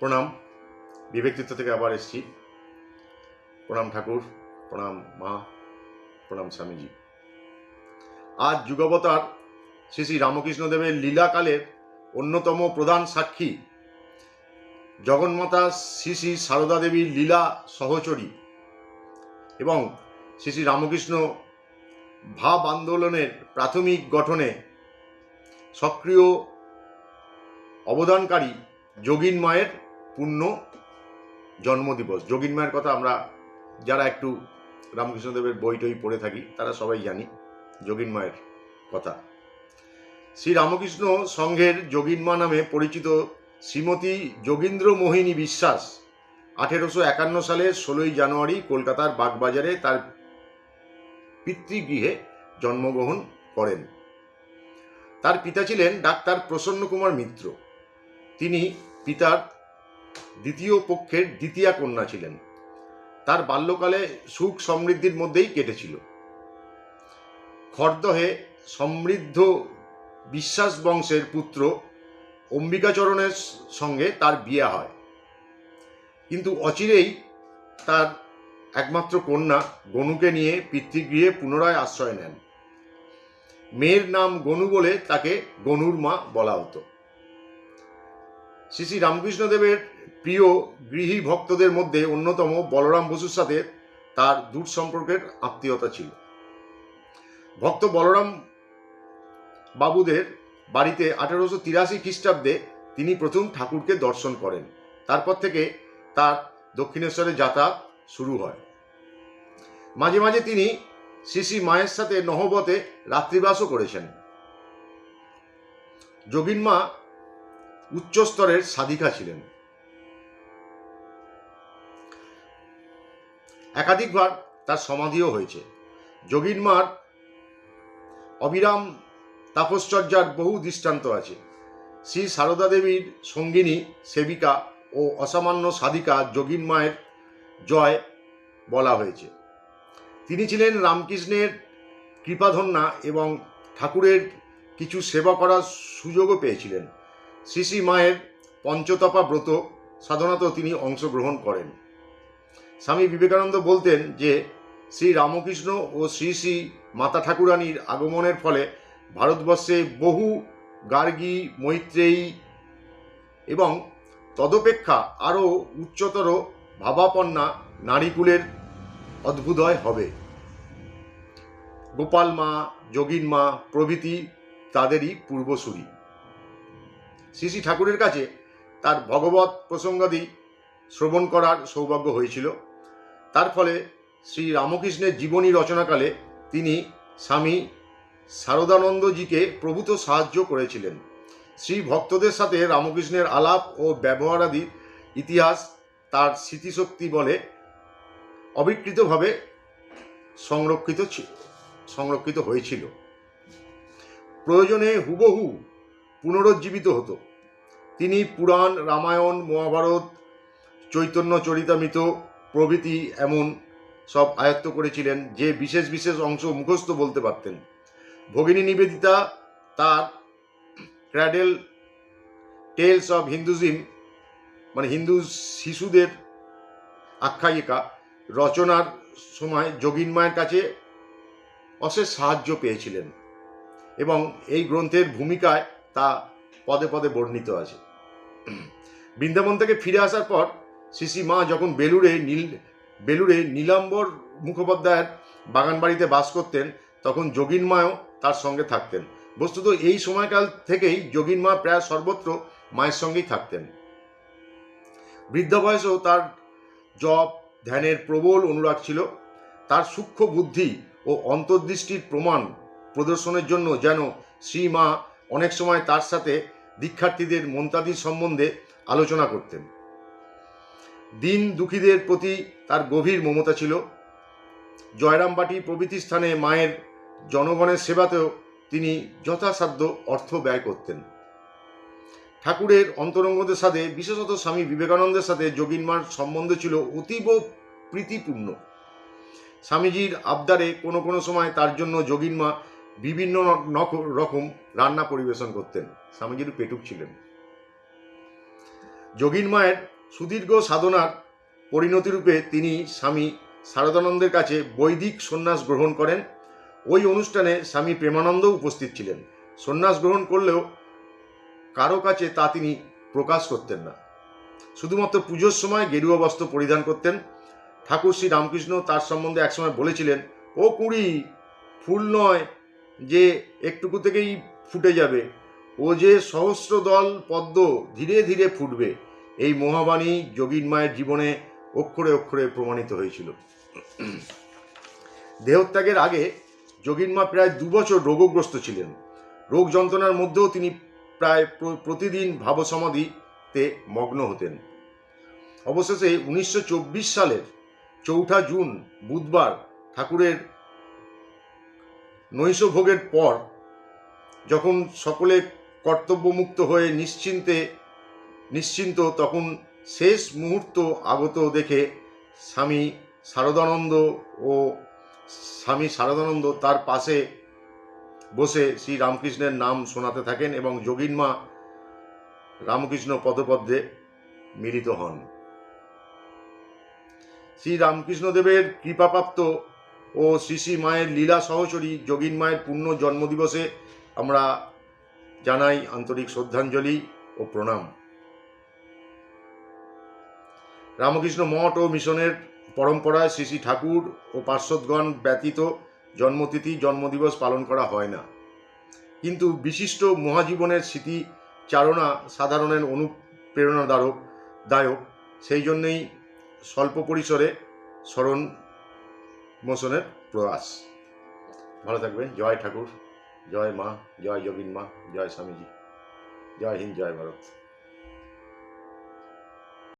প্রণাম। বিবেকতীর্থ থেকে আবার এসছি। প্রণাম ঠাকুর, প্রণাম মা, প্রণাম স্বামীজি। আজ যুগবতার শ্রী শ্রী রামকৃষ্ণদেবের লীলাকালের অন্যতম প্রধান সাক্ষী জগন্মাতা শ্রী শ্রী সারদা দেবীর লীলা সহচরী এবং শ্রী শ্রী রামকৃষ্ণ ভাব আন্দোলনের প্রাথমিক গঠনে সক্রিয় অবদানকারী যোগিন মায়ের পূর্ণ জন্মদিবস। যোগিন মায়ের কথা আমরা যারা একটু রামকৃষ্ণদেবের বই টই পড়ে থাকি, তারা সবাই জানি যোগিন মায়ের কথা। শ্রী রামকৃষ্ণ সংঘের যোগিন মা নামে পরিচিত শ্রীমতী যোগীন্দ্র মোহিনী বিশ্বাস আঠেরোশো একান্ন সালের ষোলোই জানুয়ারি কলকাতার বাগবাজারে তার পিতৃগৃহে জন্মগ্রহণ করেন। তার পিতা ছিলেন ডাক্তার প্রসন্ন কুমার মিত্র। তিনি পিতার দ্বিতীয় পক্ষের দ্বিতীয়া কন্যা ছিলেন। তার বাল্যকালে সুখ সমৃদ্ধির মধ্যেই কেটেছিল। খর্দহে সমৃদ্ধ বিশ্বাস বংশের পুত্র অম্বিকাচরণের সঙ্গে তার বিয়ে হয়। কিন্তু অচিরেই তার একমাত্র কন্যা গনুকে নিয়ে পিতৃগৃহে পুনরায় আশ্রয় নেন। মেয়ের নাম গনু বলে তাকে গনুর মা বলা হতো। শ্রী শ্রী রামকৃষ্ণদেবের প্রিয় গৃহী ভক্তদের মধ্যে অন্যতম বলরাম বসুর সাথে তার দূর সম্পর্কের আত্মীয়তা ছিল। ভক্ত বলরাম বাবুদের বাড়িতে আঠারোশো তিরাশি খ্রিস্টাব্দে তিনি প্রথম ঠাকুরকে দর্শন করেন। তারপর থেকে তার দক্ষিণেশ্বরে যাতায়াত শুরু হয়। মাঝে মাঝে তিনি শ্রী মায়ের সাথে নহবতে রাত্রিবাসও করেছেন। যোগিন মা উচ্চস্তরের সাধিকা ছিলেন। একাধিকবার তার সমাধিও হয়েছে। যোগিন মার অবিরাম তাপশ্চর্যার বহু দৃষ্টান্ত আছে। শ্রী সারদা দেবীর সঙ্গিনী সেবিকা ও অসামান্য সাধিকা যোগিন মায়ের জয় বলা হয়েছে। তিনি ছিলেন রামকৃষ্ণের কৃপাধন্যা এবং ঠাকুরের কিছু সেবা করার সুযোগও পেয়েছিলেন। শ্রী শ্রী মায়ের পঞ্চতপা ব্রত সাধনাতেও তিনি অংশগ্রহণ করেন। স্বামী বিবেকানন্দ বলতেন যে, শ্রী রামকৃষ্ণ ও শ্রী শ্রী মাতা ঠাকুরানীর আগমনের ফলে ভারতবর্ষে বহু গার্গী, মৈত্রেয়ী এবং তদপেক্ষা আরও উচ্চতর ভাবাপন্না নারীকুলের অদ্ভুদয় হবে। গোপাল মা, যোগিন মা প্রভৃতি তাদেরই পূর্বসূরি। শ্রী শ্রী ঠাকুরের কাছে তার ভগবত প্রসঙ্গাদি শ্রবণ করার সৌভাগ্য হয়েছিল। তার ফলে শ্রী রামকৃষ্ণের জীবনী রচনাকালে তিনি স্বামী শারদানন্দজিকে প্রভূত সাহায্য করেছিলেন। শ্রী ভক্তদের সাথে রামকৃষ্ণের আলাপ ও ব্যবহারাদি ইতিহাস তার স্মৃতিশক্তি বলে অবিকৃতভাবে সংরক্ষিত সংরক্ষিত হয়েছিল। প্রয়োজনে হুবহু পুনরুজ্জীবিত হতো। তিনি পুরাণ, রামায়ণ, মহাভারত, চৈতন্য, চরিতামিত প্রভৃতি এমন সব আয়ত্ত করেছিলেন যে বিশেষ বিশেষ অংশ মুখস্থ বলতে পারতেন। ভগিনী নিবেদিতা তার ক্র্যাডেল টেলস অব হিন্দুজিম মানে হিন্দু শিশুদের আখ্যায়িকা, রচনার সময় যোগিন মায়ের কাছে অশেষ সাহায্য পেয়েছিলেন এবং এই গ্রন্থের ভূমিকায় তা পদে পদে বর্ণিত আছে। বৃন্দাবন থেকে ফিরে আসার পর শ্রী মা যখন বেলুড়ে নীল, বেলুড়ে নীলাম্বর মুখোপাধ্যায়ের বাগান বাড়িতে বাস করতেন, তখন যোগিন মাও তার সঙ্গে থাকতেন। বস্তুত এই সময়কাল থেকেই যোগিন মা প্রায় সর্বত্র মায়ের সঙ্গেই থাকতেন। বৃদ্ধ বয়সেও তার জপ, ধ্যানের প্রবল অনুরাগ ছিল। তার সূক্ষ্ম বুদ্ধি ও অন্তর্দৃষ্টির প্রমাণ প্রদর্শনের জন্য যেন শ্রী মা অনেক সময় তার সাথে দীক্ষার্থীদের মন্তাদির সম্বন্ধে আলোচনা করতেন। দিন দুঃখীদের প্রতি তার গভীর মমতা ছিল। জয়রামবাটি প্রভৃতি স্থানে মায়ের জনগণের সেবাতেও তিনি যথাসাধ্য অর্থ ব্যয় করতেন। ঠাকুরের অন্তরঙ্গদের সাথে, বিশেষত স্বামী বিবেকানন্দের সাথে যোগিনমার সম্বন্ধ ছিল অতীব প্রীতিপূর্ণ। স্বামীজির আবদারে কোনো কোনো সময় তার জন্য যোগিনমা বিভিন্ন রকম রান্না পরিবেশন করতেন। স্বামীজির পেটুক ছিলেন। যোগীন মায়ের সুদীর্ঘ সাধনার পরিণতিরূপে তিনি স্বামী শারদানন্দের কাছে বৈদিক সন্ন্যাস গ্রহণ করেন। ওই অনুষ্ঠানে স্বামী প্রেমানন্দ উপস্থিত ছিলেন। সন্ন্যাস গ্রহণ করলেও কারও কাছে তা তিনি প্রকাশ করতেন না। শুধুমাত্র পুজোর সময় গেরুয়া বস্ত্র পরিধান করতেন। ঠাকুর শ্রী রামকৃষ্ণ তার সম্বন্ধে একসময় বলেছিলেন, ও কুড়ি, ফুল নয় যে একটুকু থেকেই ফুটে যাবে। ও যে সহস্র দল পদ্ম ধীরে ধীরে ফুটবে, এই মহাবাণী যোগীন মায়ের জীবনে অক্ষরে অক্ষরে প্রমাণিত হয়েছিল। দেহত্যাগের আগে যোগীন মা প্রায় দুবছর রোগগ্রস্ত ছিলেন। রোগ যন্ত্রণার মধ্যেও তিনি প্রায় প্রতিদিন ভাবসমাধিতে মগ্ন হতেন। অবশেষে উনিশশো চব্বিশ সালের চৌঠা জুন বুধবার ঠাকুরের নৈশভোগের পর যখন সকলে কর্তব্যমুক্ত হয়ে নিশ্চিন্তে নিশ্চিন্ত, তখন শেষ মুহূর্ত আগত দেখে স্বামী শারদানন্দ ও স্বামী শারদানন্দ তার পাশে বসে শ্রী রামকৃষ্ণের নাম শোনাতে থাকেন এবং যোগীন মা রামকৃষ্ণ পদপদ্মে মিলিত হন। শ্রী রামকৃষ্ণদেবের কৃপাপ্রাপ্ত ও শ্রী শ্রী মায়ের লীলা সহচরী যোগীন মায়ের পূর্ণ জন্মদিবসে আমরা জানাই আন্তরিক শ্রদ্ধাঞ্জলি ও প্রণাম। রামকৃষ্ণ মঠ ও মিশনের পরম্পরায় শ্রী শ্রী ঠাকুর ও পার্শ্বদগণ ব্যতীত জন্মতিথি, জন্মদিবস পালন করা হয় না। কিন্তু বিশিষ্ট মহাজীবনের স্মৃতি চারণা সাধারণের অনুপ্রেরণাদায়ক দায়ক সেই জন্যেই স্বল্প পরিসরে স্মরণ মোশনের প্রয়াস। ভালো থাকবেন জয় ঠাকুর, জয় মা, জয় যোগিন মা, জয় স্বামীজি। জয় হিন্দ, জয় ভারত।